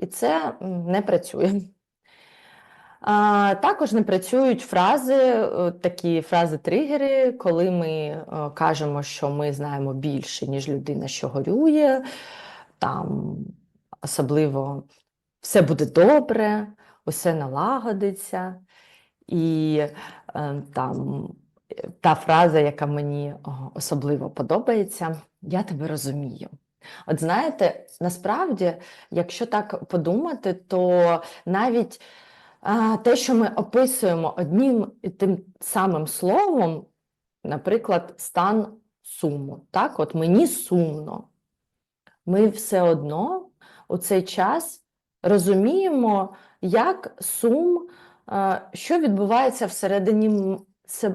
і це не працює. Також не працюють фрази, е, такі фрази-тригери, коли ми е, кажемо, що ми знаємо більше, ніж людина, що горює, там особливо все буде добре, усе налагодиться. І е, там та фраза, яка мені особливо подобається, я тебе розумію. От знаєте, насправді, якщо так подумати, то навіть а, те, що ми описуємо одним і тим самим словом, наприклад, стан суму. Так, от мені сумно. Ми все одно у цей час розуміємо, як сум, що відбувається всередині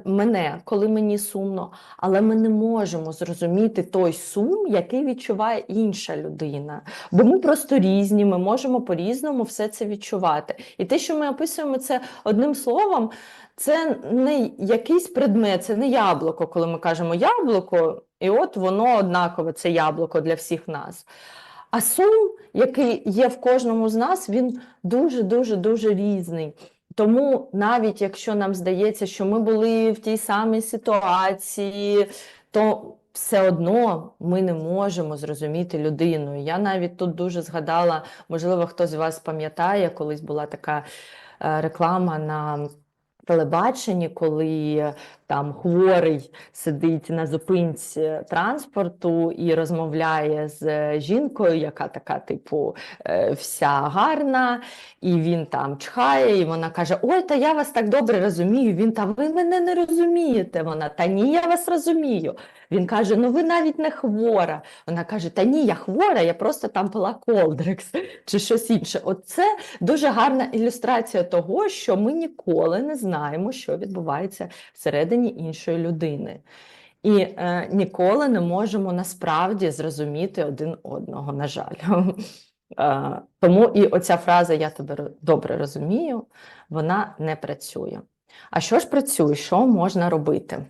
мене, коли мені сумно, але ми не можемо зрозуміти той сум, який відчуває інша людина. Бо ми просто різні, ми можемо по-різному все це відчувати. І те, що ми описуємо це одним словом, це не якийсь предмет, це не яблуко, коли ми кажемо яблуко, і от воно однакове, це яблуко для всіх нас. А сум, який є в кожному з нас, він дуже, дуже, дуже різний. Тому навіть якщо нам здається, що ми були в тій самій ситуації, то все одно ми не можемо зрозуміти людину. Я навіть тут дуже згадала, можливо, хтось з вас пам'ятає, колись була така е, реклама на телебаченні, коли там хворий сидить на зупинці транспорту і розмовляє з е, жінкою, яка така, типу, е, вся гарна, і він там чхає, і вона каже: Ой, та я вас так добре розумію. Він та ви мене не розумієте. Вона та ні, я вас розумію. Він каже: Ну ви навіть не хвора. Вона каже: Та ні, я хвора, я просто там пила колдрекс чи щось інше. Оце дуже гарна ілюстрація того, що ми ніколи не знаємо, що відбувається всередині іншої людини. І е, ніколи не можемо насправді зрозуміти один одного, на жаль. Е, тому і оця фраза Я тебе добре розумію, вона не працює. А що ж працює? Що можна робити?